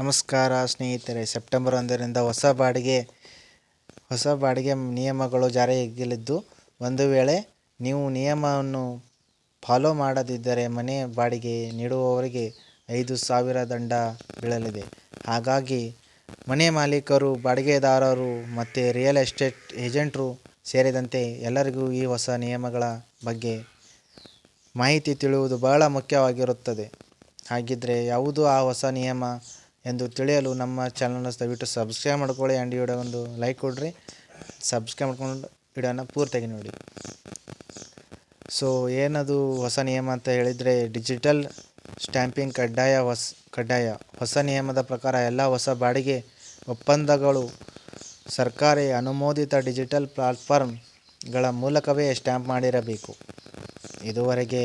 ನಮಸ್ಕಾರ ಸ್ನೇಹಿತರೆ. ಸೆಪ್ಟೆಂಬರ್ ಒಂದರಿಂದ ಹೊಸ ಬಾಡಿಗೆ ಹೊಸ ಬಾಡಿಗೆ ನಿಯಮಗಳು ಜಾರಿಯಾಗಲಿದ್ದು, ಒಂದು ವೇಳೆ ನೀವು ನಿಯಮವನ್ನು ಫಾಲೋ ಮಾಡದಿದ್ದರೆ ಮನೆ ಬಾಡಿಗೆ ನೀಡುವವರಿಗೆ ಐದು ಸಾವಿರ ದಂಡ ಬೀಳಲಿದೆ. ಹಾಗಾಗಿ ಮನೆ ಮಾಲೀಕರು, ಬಾಡಿಗೆದಾರರು ಮತ್ತು ರಿಯಲ್ ಎಸ್ಟೇಟ್ ಏಜೆಂಟರು ಸೇರಿದಂತೆ ಎಲ್ಲರಿಗೂ ಈ ಹೊಸ ನಿಯಮಗಳ ಬಗ್ಗೆ ಮಾಹಿತಿ ತಿಳಿಯುವುದು ಬಹಳ ಮುಖ್ಯವಾಗಿರುತ್ತದೆ. ಹಾಗಿದ್ದರೆ ಯಾವುದು ಆ ಹೊಸ ನಿಯಮ? ಎಂದು ತಿಳಿಯಲು ನಮ್ಮ ಚಾನಲ್ನ ದಯವಿಟ್ಟು ಸಬ್ಸ್ಕ್ರೈಬ್ ಮಾಡ್ಕೊಳ್ಳಿ ಆ್ಯಂಡ್ ಈ ವಿಡಿಯೋ ಒಂದು ಲೈಕ್ ಕೊಡ್ರಿ. ಸಬ್ಸ್ಕ್ರೈಬ್ ಮಾಡ್ಕೊಂಡು ವಿಡಿಯೋನ ಪೂರ್ತಿಯಾಗಿ ನೋಡಿ. ಸೊ ಏನದು ಹೊಸ ನಿಯಮ ಅಂತ ಹೇಳಿದರೆ ಡಿಜಿಟಲ್ ಸ್ಟ್ಯಾಂಪಿಂಗ್ ಕಡ್ಡಾಯ ಹೊಸ ಕಡ್ಡಾಯ, ಹೊಸ ನಿಯಮದ ಪ್ರಕಾರ ಎಲ್ಲ ಹೊಸ ಬಾಡಿಗೆ ಒಪ್ಪಂದಗಳು ಸರ್ಕಾರಿ ಅನುಮೋದಿತ ಡಿಜಿಟಲ್ ಪ್ಲಾಟ್ಫಾರ್ಮ್ಗಳ ಮೂಲಕವೇ ಸ್ಟ್ಯಾಂಪ್ ಮಾಡಿರಬೇಕು. ಇದುವರೆಗೆ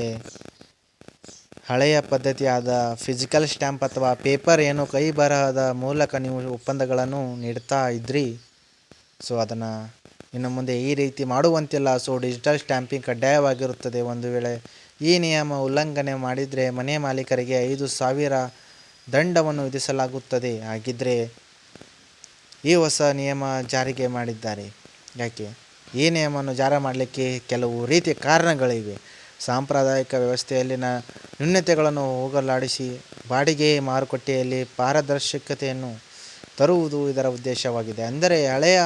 ಹಳೆಯ ಪದ್ಧತಿಯಾದ ಫಿಸಿಕಲ್ ಸ್ಟ್ಯಾಂಪ್ ಅಥವಾ ಪೇಪರ್ ಏನು ಕೈ ಬರಹದ ಮೂಲಕ ನೀವು ಒಪ್ಪಂದಗಳನ್ನು ನೀಡ್ತಾ ಇದ್ರಿ. ಸೊ ಅದನ್ನು ಇನ್ನು ಮುಂದೆ ಈ ರೀತಿ ಮಾಡುವಂತಿಲ್ಲ. ಸೊ ಡಿಜಿಟಲ್ ಸ್ಟ್ಯಾಂಪಿಂಗ್ ಕಡ್ಡಾಯವಾಗಿರುತ್ತದೆ. ಒಂದು ವೇಳೆ ಈ ನಿಯಮ ಉಲ್ಲಂಘನೆ ಮಾಡಿದರೆ ಮನೆ ಮಾಲೀಕರಿಗೆ ಐದು ಸಾವಿರ ದಂಡವನ್ನು ವಿಧಿಸಲಾಗುತ್ತದೆ. ಹಾಗಿದ್ದರೆ ಈ ಹೊಸ ನಿಯಮ ಜಾರಿಗೆ ಮಾಡಿದ್ದಾರೆ. ಯಾಕೆ? ಈ ನಿಯಮವನ್ನು ಜಾರಿ ಮಾಡಲಿಕ್ಕೆ ಕೆಲವು ರೀತಿಯ ಕಾರಣಗಳಿವೆ. ಸಾಂಪ್ರದಾಯಿಕ ವ್ಯವಸ್ಥೆಯಲ್ಲಿನ ನ್ಯೂನತೆಗಳನ್ನು ಹೋಗಲಾಡಿಸಿ ಬಾಡಿಗೆ ಮಾರುಕಟ್ಟೆಯಲ್ಲಿ ಪಾರದರ್ಶಕತೆಯನ್ನು ತರುವುದು ಇದರ ಉದ್ದೇಶವಾಗಿದೆ. ಅಂದರೆ ಹಳೆಯ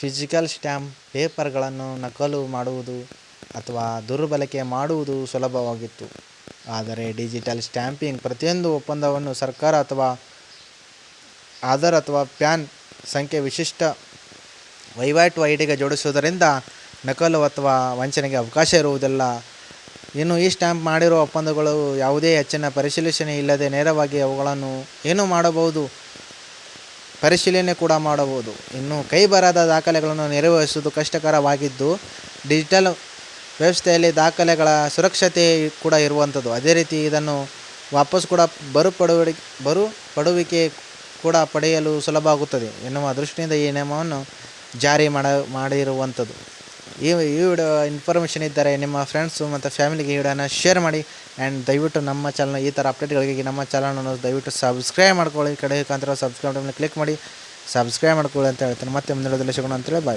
ಫಿಸಿಕಲ್ ಸ್ಟ್ಯಾಂಪ್ ಪೇಪರ್ಗಳನ್ನು ನಕಲು ಮಾಡುವುದು ಅಥವಾ ದುರ್ಬಳಕೆ ಮಾಡುವುದು ಸುಲಭವಾಗಿತ್ತು. ಆದರೆ ಡಿಜಿಟಲ್ ಸ್ಟ್ಯಾಂಪಿಂಗ್ ಪ್ರತಿಯೊಂದು ಒಪ್ಪಂದವನ್ನು ಸರ್ಕಾರ ಅಥವಾ ಆಧಾರ್ ಅಥವಾ ಪ್ಯಾನ್ ಸಂಖ್ಯೆ ವಿಶಿಷ್ಟ ವಹಿವಾಟು ಐಡಿಗೆ ಜೋಡಿಸುವುದರಿಂದ ನಕಲು ಅಥವಾ ವಂಚನೆಗೆ ಅವಕಾಶ ಇರುವುದಿಲ್ಲ. ಇನ್ನು ಈ ಸ್ಟ್ಯಾಂಪ್ ಮಾಡಿರುವ ಒಪ್ಪಂದಗಳು ಯಾವುದೇ ಹೆಚ್ಚಿನ ಪರಿಶೀಲನೆ ಇಲ್ಲದೆ ನೇರವಾಗಿ ಅವುಗಳನ್ನು ಏನು ಮಾಡಬಹುದು? ಪರಿಶೀಲನೆ ಕೂಡ ಮಾಡಬಹುದು. ಇನ್ನು ಕೈ ಬರದ ದಾಖಲೆಗಳನ್ನು ನಿರ್ವಹಿಸುವುದು ಕಷ್ಟಕರವಾಗಿದ್ದು ಡಿಜಿಟಲ್ ವ್ಯವಸ್ಥೆಯಲ್ಲಿ ದಾಖಲೆಗಳ ಸುರಕ್ಷತೆ ಕೂಡ ಇರುವಂಥದ್ದು. ಅದೇ ರೀತಿ ಇದನ್ನು ವಾಪಸ್ ಕೂಡ ಬರುಪಡುವ ಬರು ಪಡುವಿಕೆ ಕೂಡ ಪಡೆಯಲು ಸುಲಭ ಆಗುತ್ತದೆ ಎನ್ನುವ ದೃಷ್ಟಿಯಿಂದ ಈ ನಿಯಮವನ್ನು ಜಾರಿ ಮಾಡ, ಮಾಡಿರುವಂಥದ್ದು. ಈ ಈ ವಿಡಿಯೋ ಇನ್ಫಾರ್ಮೇಷನ್ ಇದ್ದರೆ ನಿಮ್ಮ ಫ್ರೆಂಡ್ಸು ಮತ್ತು ಫ್ಯಾಮಿಲಿಗೆ ಈ ವಿಡಿಯೋನ ಶೇರ್ ಮಾಡಿ ಆ್ಯಂಡ್ ದಯವಿಟ್ಟು ನಮ್ಮ ಚಾನಲ್ ಈ ಥರ ಅಪ್ಡೇಟ್ಗಳಿಗೆ ನಮ್ಮ ಚಾನಲನ್ನು ದಯವಿಟ್ಟು ಸಬ್ಸ್ಕ್ರೈಬ್ ಮಾಡ್ಕೊಳ್ಳಿ. ಕಡೆ ಕಾಂತರ ಸಬ್ಸ್ಕ್ರೈಬ್ ಕ್ಲಿಕ್ ಮಾಡಿ. ಸಬ್ಸ್ಕ್ರೈಬ್ ಮಾಡ್ಕೊಳ್ಳಿ ಅಂತ ಹೇಳ್ತೀನಿ. ಮತ್ತೆ ಮುಂದಿನ ಸಿಗೋಣ ಅಂತೇಳಿ ಬಾಯ್